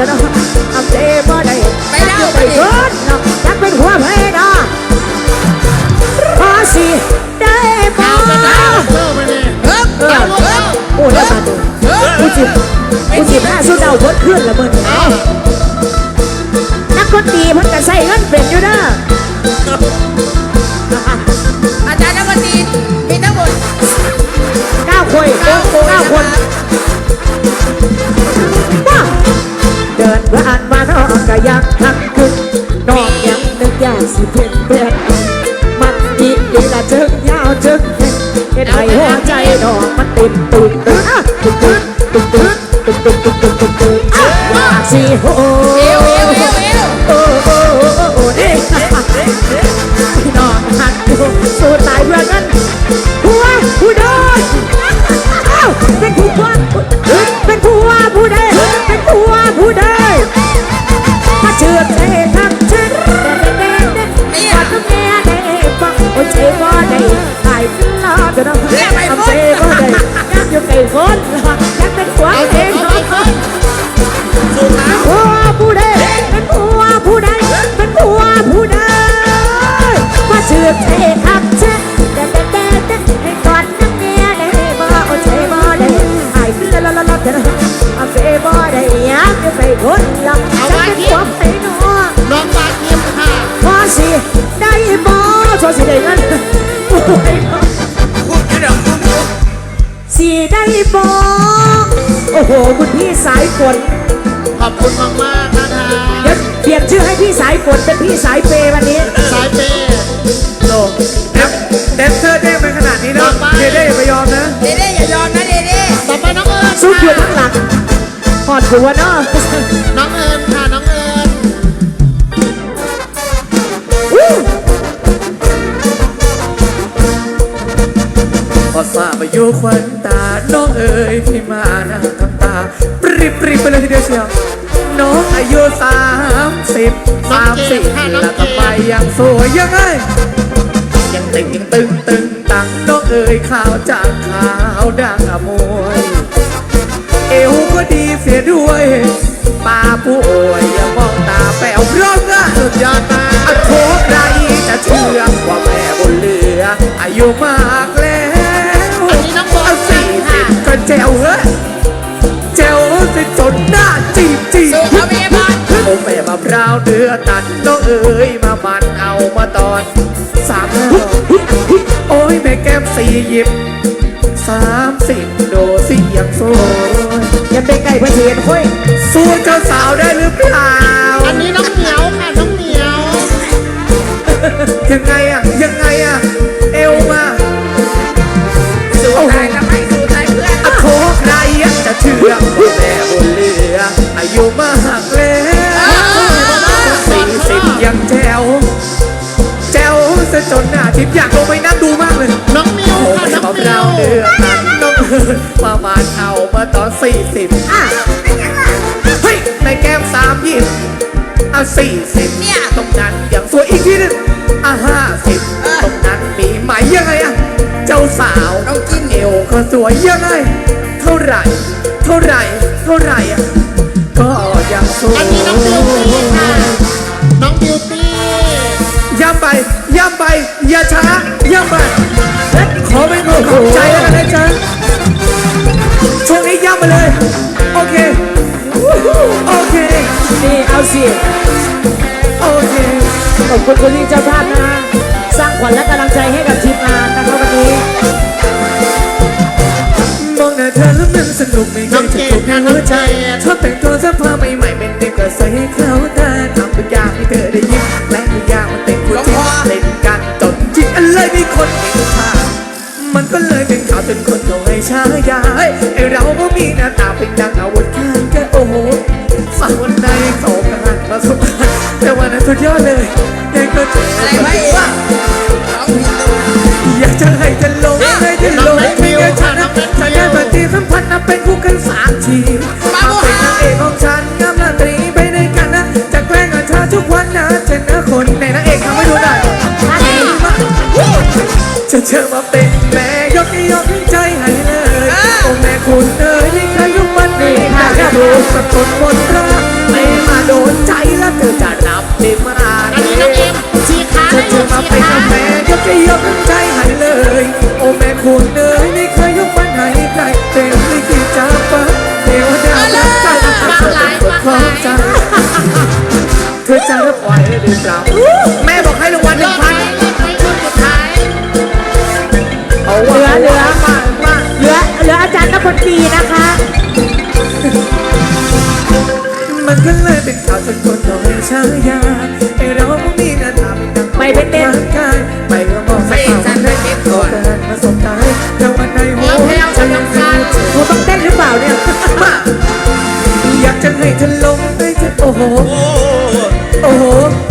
จะเนาะทำเจ๊บ่ได้ไปเล่าไปเกินเนาะยักเป็นหัวเพเนาะพอสิได้บ่เอาจะได้เพิ่มไปเลยเฮ้ยเดี๋ยวเฮ้ยโอ้ยแล้วมาดูกูจิบกูจิบหน้าสู้เดาบดขึ้นละมึงเอานักดนตรีเพิ่นก็ใส่เงินเป็นอยู่เด้ออาจารย์นักดนตรีมีทั้งหมดเก้าคนเก้าคน เราอ่านมาน้องก็อยากทักขึ้นน้องยังนึกอยากสิเพียนเพื่ยนมันดีดีละจึงยาวจึงเห็นเห็นให้หัวใจน้องมันติดตุดตึ๊ดอะตึ๊ดตึ๊ดตึ๊ดตึ๊ดตึ๊ดตึ๊ดตึ๊ดตึ๊ดตึ๊ดตึ๊ดอะอยากสิโอ้เอวเอวเอ ชื่อใจทักฉันเด้เด้เด้เด้ให้กอดกับแม่ได้บ่โอ้ใจบ่ได้หายละละละละจะทำใจบ่ได้ยังอยู่ไกลคนละฉันเป็นผัวไปเนาะน้องบาทีมค่ะพอสิได้บ่พอสิได้เงินโอ้ยพูดเดี๋ยวพูดเดี๋ยวสิได้บ่โอ้โหคุณพี่สายฝนขอบคุณมากมากนะคะ เดี๋ยวเปลี่ยนชื่อให้พี่สายฝนเป็นพี่สายเปย์วันนี้สายเปย์โลแดนแดนเซอร์เด้งไปขนาดนี้นะเดเด้อย่าไปยอมนะเด้เด้อย่ายอมนะเด้เด้ต่อไปน้องเอิญสุดอยู่ค่ะข้างหลังหอดหัวเนาะน้องเอิญค่ะน้องเอิญอู้พอทราบอายุควันตา น้องเอ๋ยพี่มานั่งทำตา ปริบปริบไปเลยทีเดียวเชียว น้องอายุสาม สิบสามสิบแล้วก็ไปยังสวยยังไง ยังตึงยังตึงตึงตังน้องเอ๋ยขาวจากขาวดังอมวยเอวก็ดีเสียด้วยตาผู้โอยอย่ามองตาแป๋วร้องอะสุดยอดมากอะโคใครจะเชื่อว่าแม่บนเรืออายุมากแล้ว ร้าวเนื้อตัดน้องเอ๋ยมามันเอามาตอนสามห้าโอ้ยแม่แก้มสี่หยิบสามสิบโดสิยังโซยอยังเป็นไก่เพื่อนเสียนค่อยสู้เจ้าสาวได้หรือเปล่า อันนี้น้องเหมียวค่ะน้องเหมียว ยังไงอะยังไงอะเอวมาสู้ตายแล้วไม่สู้ตายเพื่อนอะโคใครอะจะเชื่อว่าแม่บนเรืออายุมากแล้วะจนหน้าทิพย์อยากลงไปนั่งดูมากเลย น้องมิวโอ้ค่ะยน้องมะพมิร้าววเดือดตันน้องเอ๋ยประมาณเอามาตอนสี่สิบอะเฮ้ยในแก้มสามยิบเอาสี่สิบเนี่ยตรงนั้นอย่างสวยอีกทีหนึงอะห้าสิบตรงนั้นมีไหมยังไงอะเจ้าสาวน้องกินเอวก็สวยยังไงเท่าไหร่ เท่าไหร่ เท่าไหร่อะก็ยังสวยอันนี้น้องบิวตี้ค่ะน้องบิวตี้ ย่ำไปย่ำไป อย่าช้า ย่ำไปขอเป็นขอบใจแล้วกันนะจ๊ะช่วงนี้ย่ำไปเลย โอเค โอเค นี่เอาสิโอเคขอบคุณคุณที่เจ้าภาพนะสร้างขวัญและกำลังใจให้กับทีมงานนะครับวันนี้มองหน้าเธอแล้วมันสนุกไม่เคน้องยเกจะดถูกค่ะน้องเจดชอบแต่งตัวเสื้อผ้าใหม่ เลยเป็นข่าวจนคนเขาให้ฉายาเฮ้ยไอเราก็มีหน้าตาเป็นดังอาวุธข้างแค่โอ้โหฝันวันใดสองกันมาสบกันแต่วันนั้นสุดยอดเลยเด็กก็เจออะไรไม่ น้องเอ็มฉีกจะยกใจให้เลย โอ้แม่คุณเอ๋ยไม่เคยยกมันให้ใครเป็นลิขิตจากฟ้าเทวดารักใจของใจเธอจะรับไหวหรือเปล่าแม่บอกให้รางวัลหนึ่งพันเอาเหลือเหลือมาเหลือเหลืออาจารย์นพดลนะคะมันก็เลยเป็นข่าวจนคนต้องให้ฉายาาเป็นดังไม่เป็นเด่นร่างกายไม่ก็มองสภาพแต่มาสบตายแต่วันในหัวใจยังไม่รู้หนูต้องเต้นหรือเปล่าเนี่ยอยากจะให้เธอลงไปเธอโอ้โหโอ้โห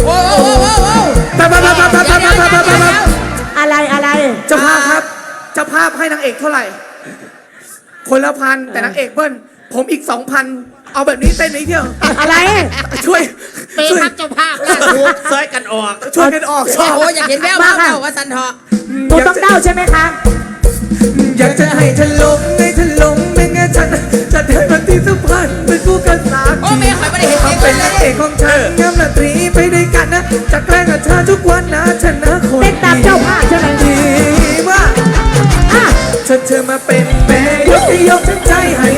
โอ้โหโอ้โหโอ้โหไปไปไปไปไปไปไปไปไปอะไรอะไรเจ้าภาพครับเจ้าภาพให้นางเอกเท่าไหร่ คนละพันแต่นางเอกเบิ้ลผมอีกสองพัน เอาแบบนี้เต้นไหมเที่ยวอะไร ช่วยเป็นช่วยครับเจ้าภาพล่าสุดซอยกันออกช่วยกันออกชโอ้อบโหอยากเห็นแววมาภาพค่ะเก่าว่าสันเถาะหนูต้องเด้าใช่ไหมคะอยากจะให้เธอลงให้เธอลงไม่งั้นฉันจะเดินมาที่สุพรรณเป็นผู้กันสาโอ้แม่ข่อยไม่ได้เห็นทำเป็นนางเอกของฉันงามราตรีไปด้วยกันนะจะแกล้งกับเธอทุกวันนะฉันนะคนเต้นตามเจ้าภาพเท่านั้นดีว่าอะฉันเธอมาเป็นแม่ยกให้ยกฉันใจให้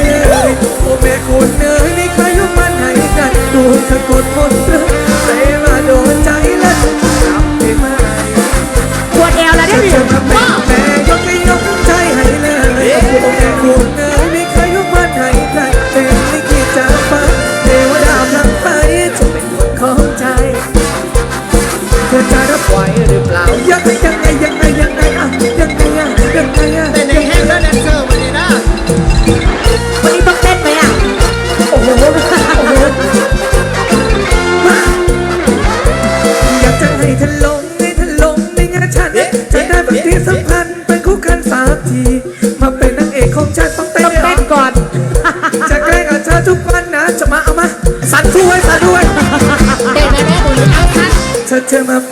time of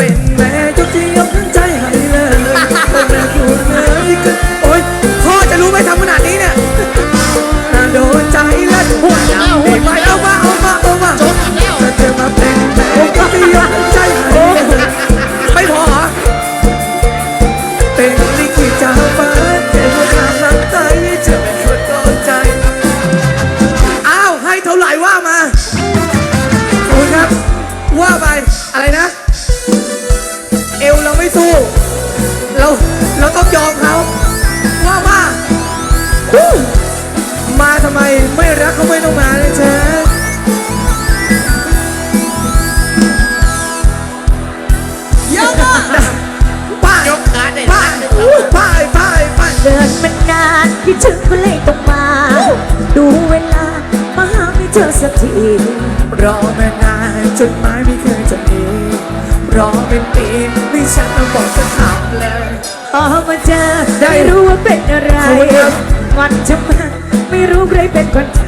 อสักทีรอมานานจดหมายไม่เคยจะมีรอเป็นปีไม่ฉันมาบอกสักคำเลยพอมาเจอได้ไม่รู้ว่าเป็นอะไรขอบคุณครับงอนจะมาไม่รู้ใครเป็นคนท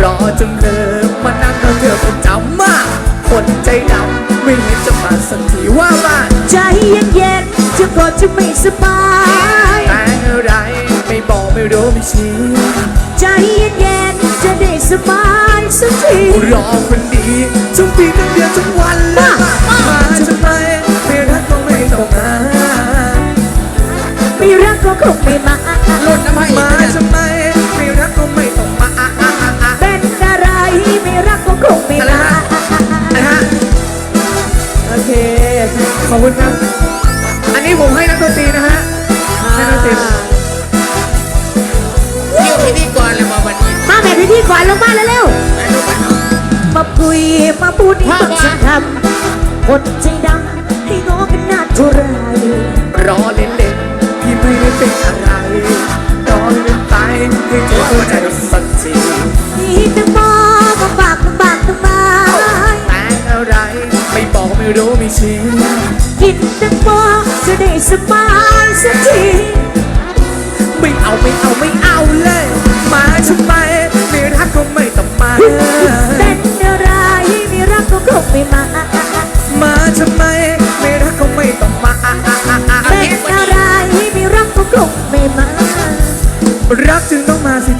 รอจนเลิกมานั่งรอเธอประจำมากคนใจดำไม่เห็นจะมาสักทีว่าบ้านำใจเย็นๆจะกอดจะไม่สบายแต่อะไรไม่บอกไม่รู้ไม่ชี้ รอคนดีทุกปีทั้งเดือนทุกวันเลยมาทำไมไม่รักก็ไม่ต้องมาไม่รักก็คงไม่มาหล่นน้ำให้มาทำไมไม่รักก็ไม่ต้องมาอะอะอะอะเป็นอะไรไม่รักก็คงไม่อะไรมาฮะอะไรฮะโอเคขอบคุณครับ จะทำคนจะ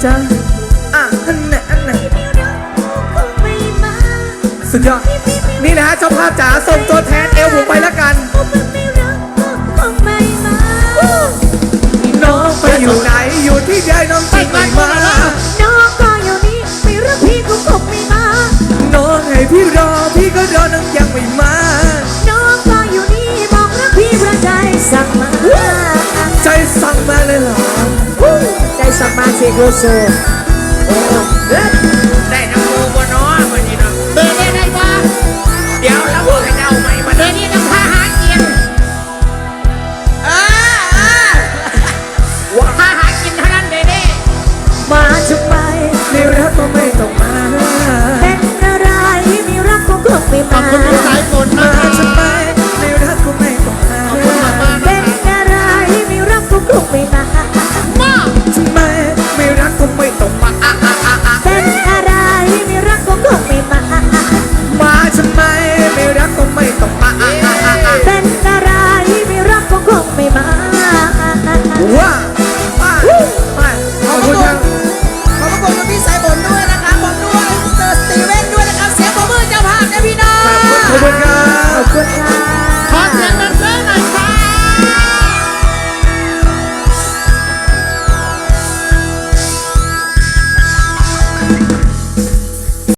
찾아 สั่งมาเซโกโซโอ้เลิศได้น้ำมูบนน้อวันนี้เนาะเบเน่ได้ปะเดี๋ยวแล้วบอกให้เอาไหมมาเบได้เน่น้ำพาหากินเออเออพาหากินเท่านั้นเบเน่มาทำไมไม่รักก็ไม่ต้องมาเป็นอะไรไม่รักก็คงไม่ขอบมาคุณคุณสายฝนนะ